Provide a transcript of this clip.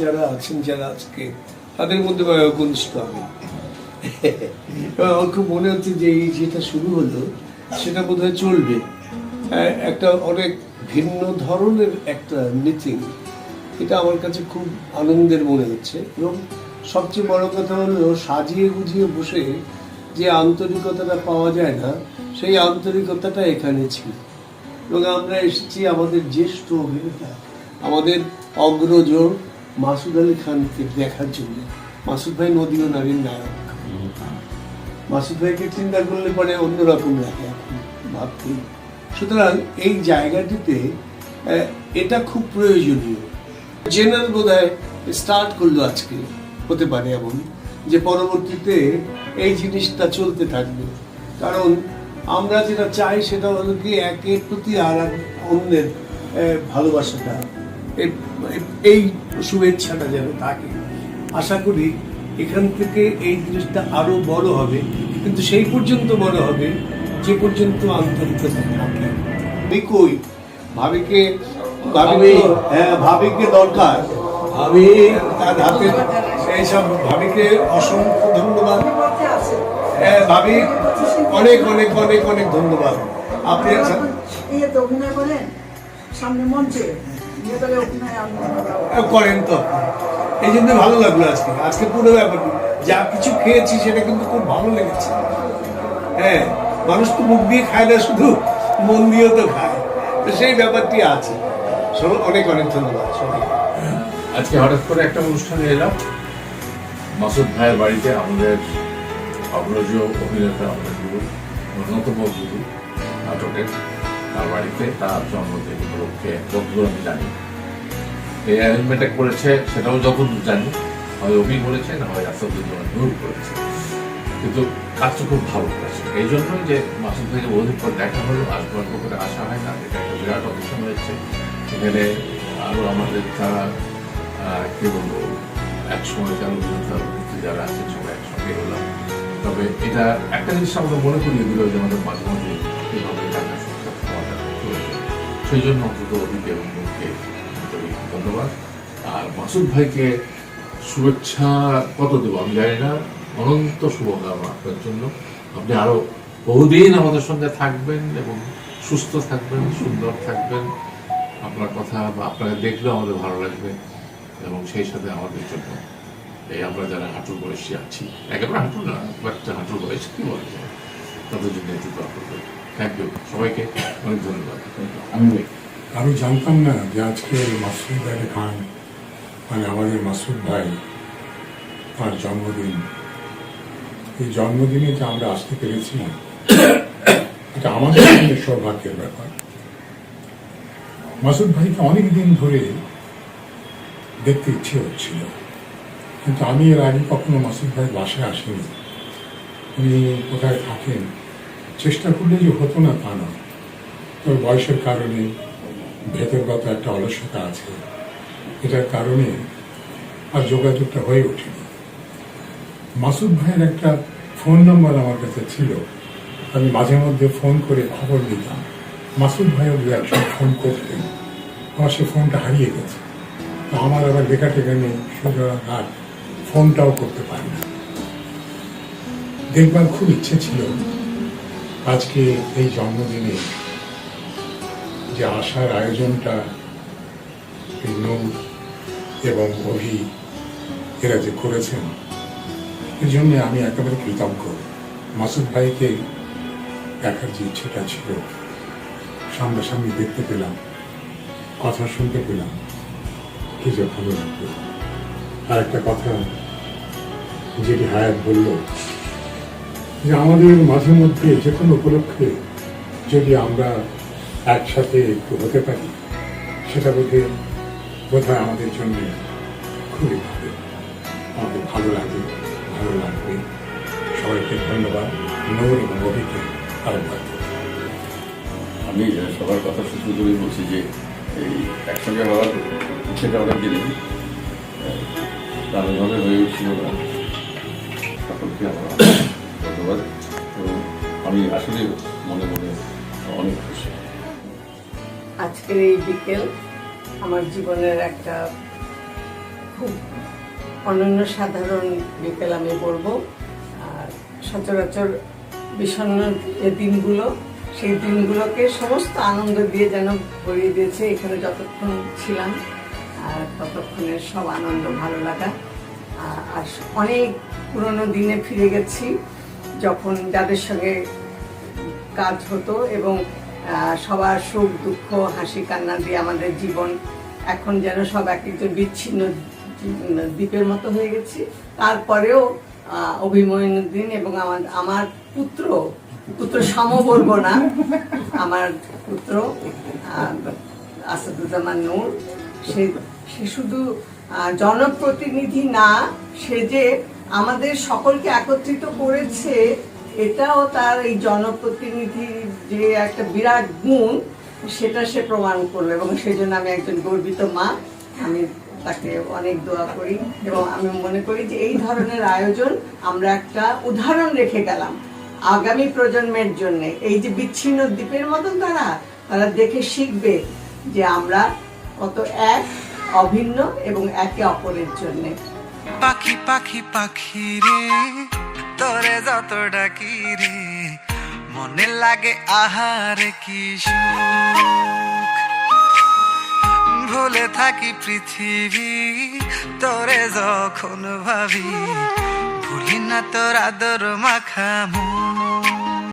যারা আছেন যারা আজকে তাদের মধ্যে কনিষ্ঠ আমি। খুব মনে হচ্ছে যে এই যেটা শুরু হলো সেটা বোধহয় চলবে। আহ, একটা অনেক ভিন্ন ধরনের একটা নীতি এটা আমার কাছে খুব আনন্দের মনে হচ্ছে। এবং সবচেয়ে বড় কথা হলো সাজিয়ে গুজিয়ে বসে যে আন্তরিকতাটা পাওয়া যায় না সেই আন্তরিকতাটা এখানে ছিল। এবং আমরা এসেছি আমাদের জ্যেষ্ঠ অভিনেতা আমাদের অগ্রজ মাসুদ আলী খানকে দেখার জন্য। মাসুদ ভাই নদী ও নারীর নায়ক। মাসুদ ভাইকে চিন্তা করলে পরে অন্যরকম লাগে এখন ভাবতে সুতরাং এই জায়গাটিতে এটা খুব প্রয়োজনীয়। জেনারেল বোধ স্টার্ট করল আজকে, হতে পারে এমন, যে পরবর্তীতে এই জিনিসটা চলতে থাকবে। কারণ আমরা যেটা চাই সেটা হলো কি একের প্রতি আর অন্যের ভালোবাসাটা এই- এই শুভেচ্ছাটা যেন থাকে আশা করি এখান থেকে এই জিনিসটা আরও বড় হবে কিন্তু সেই পর্যন্ত বড় হবে যে পর্যন্ত আন্তরিকতা থাকে। আমি কই? ভাবিকে ভাবি হ্যাঁ ভাবিকে দরকার। ভাবি তার হাতে এইসব ভাবিকে অসংখ্য ধন্যবাদ। হ্যাঁ ভাবি অনেক অনেক অনেক অনেক ধন্যবাদ। আপনি আচ্ছা ইয়েতে অভিনয় করেন সামনে মঞ্চে। করেন তো। এই জন্য ভালো লাগল আজকে। আজকে পুরো ব্যাপার যা কিছু খেয়েছি, সেটা কিন্তু খুব ভালো লেগেছে। হ্যাঁ মানুষ তো মুখ দিয়ে খায় না, শুধু মন দিয়েও তো খায়। তো সেই ব্যাপারটি আছে। সব অনেক অনেক ধন্যবাদ আজকে হঠাৎ করে একটা অনুষ্ঠানে এলাম। মাসুদ ভাইয়ের বাড়িতে আমাদের অগ্রজ অভিনেতা আমাদের গুরু, অন্যতম গুরু, নাটকের তার বাড়িতে তার জন্মদিন উপলক্ষে যতদূর আমি জানি। এই অ্যারেঞ্জমেন্টটা করেছে সেটাও যখন জানি হয় অভি করেছে না হয় আসাদুজ্জামান নূর করেছে। কিন্তু কাজটা খুব ভালো করেছে। এই জন্যই যে মাসুদ ভাইকে বহুদিন পর দেখা হলো গল্প করে আসা হয় না এটা একটা বিরাট অডিশন হয়েছে। এখানে আরও আমাদের আহ, কি বলব একসময় যারা যারা আছেন সবাই একসঙ্গে হলাম। তবে এটা একটা জিনিস আমাদের মনে করিয়ে দিল যে আমাদের মাঝে মাঝে সেই জন্য অন্তত অভিকে এবং আন্তরিক ধন্যবাদ। আর মাসুদ ভাইকে শুভেচ্ছা কত দেবো আমি জানি না। অনন্ত শুভকামনা আপনার জন্য। আপনি আরও বহুদিন আমাদের সঙ্গে থাকবেন এবং সুস্থ থাকবেন সুন্দর থাকবেন। আপনার কথা বা আপনাকে দেখলেও আমাদের ভালো লাগবে এবং সেই সাথে আমাদের জন্য। এই আমরা যারা হাঁটুর বয়সী আছি একেবারে হাঁটু না বাচ্চা হাঁটুর বয়স কি বলে যায়, তাদের জন্য একটু করবেন থ্যাংক ইউ সবাইকে অনেক ধন্যবাদ। আমি জানতাম না যে আজকে মাসুদ আলী খান মানে আমাদের মাসুদ ভাই, তার জন্মদিন। এই জন্মদিনে যে আমরা আসতে পেরেছি, এটা আমাদের সৌভাগ্যের ব্যাপার। মাসুদ ভাইকে অনেক দিন ধরে দেখতে ইচ্ছে হচ্ছিল, কিন্তু আমি এর আগে কখনো মাসুদ ভাই বাসায় আসিনি। উনি কোথায় থাকেন চেষ্টা করলে যে হতো না তা না। তবে বয়সের কারণে ভেতরগত একটা অলসতা আছে। এটার কারণে আর যোগাযোগটা হয়ে ওঠেনি। মাসুদ ভাইয়ের একটা ফোন নম্বর আমার কাছে ছিল। আমি মাঝে মধ্যে ফোন করে খবর নিতাম। মাসুদ ভাইও দু একজন ফোন করতেন আমার সে ফোনটা হারিয়ে গেছে। তো আমার আবার লেখা টেখা নেই সুতরাং আর ফোনটাও করতে পারি না। দেখবার খুব ইচ্ছে ছিল আজকে এই জন্মদিনে যে আসার আয়োজনটা নূর এবং অভি এরা যে করেছেন, এর জন্য আমি একেবারে কৃতজ্ঞ। মাসুদ ভাইকে দেখার যে ইচ্ছেটা ছিল, সামনাসামনি দেখতে পেলাম, কথা শুনতে পেলাম, কি যে ভালো লাগল। আর একটা কথা যেটি হায়াত বলল যে আমাদের মাঝে মধ্যে যে কোনো উপলক্ষে যদি আমরা একসাথে একটু হতে পারি, সেটা বোধহয় বোধ হয় আমাদের জন্য খুবই ভালো। আমাদের ভালো লাগে, ভালো লাগবে। সবাইকে ধন্যবাদ নূর এবং অভিকে আরেকবার আমি সবার কথা সূত্র করে বলছি যে, এই একসঙ্গে হওয়ার ইচ্ছেটা অনেক দিনই দারুণভাবে হয়ে উঠছিল না। সকলকে আমার ধন্যবাদ আমি আসলে মনে মনে অনেক খুশি। আজকের এই বিকেল আমার জীবনের একটা খুব অনন্য সাধারণ বিকেল আমি বলব। আর সচরাচর বিষণ্ণ যে দিনগুলো, সেই দিনগুলোকে সমস্ত আনন্দ দিয়ে যেন ভরিয়ে দিয়েছে এখানে যতক্ষণ ছিলাম। আর ততক্ষণের সব আনন্দ ভালো লাগা। আর অনেক পুরনো দিনে ফিরে গেছি। যখন যাদের সঙ্গে কাজ হতো এবং সবার সুখ, দুঃখ, হাসি, কান্না দিয়ে আমাদের জীবন এখন যেন সব এক একজন বিচ্ছিন্ন দ্বীপের মতো হয়ে গেছি। তারপরেও অভিমন্যুদ্দিন এবং আমার আমার পুত্র পুত্র সম বলব না আমার পুত্র আসাদুজ্জামান নূর, সে সে শুধু জনপ্রতিনিধি না, সে যে আমাদের সকলকে একত্রিত করেছে, এটাও তার এই জনপ্রতিনিধির যে একটা বিরাট গুণ, সেটা সে প্রমাণ করল এবং সেই জন্য আমি একজন গর্বিত মা। আমি তাকে অনেক দোয়া করি এবং আমি মনে করি যে এই ধরনের আয়োজন আমরা একটা উদাহরণ রেখে গেলাম আগামী প্রজন্মের জন্য। এই যে বিচ্ছিন্ন দ্বীপের মতন তারা তারা দেখে শিখবে যে আমরা কত এক অভিন্ন এবং একে অপরের জন্যে। পাখি পাখি পাখি রে, তোরে যত ডাকি রে, মনে লাগে আহারে কি ভুলে থাকি পৃথিবী, তোরে যখন ভাবি, ভুলি না তোর আদর মাখামু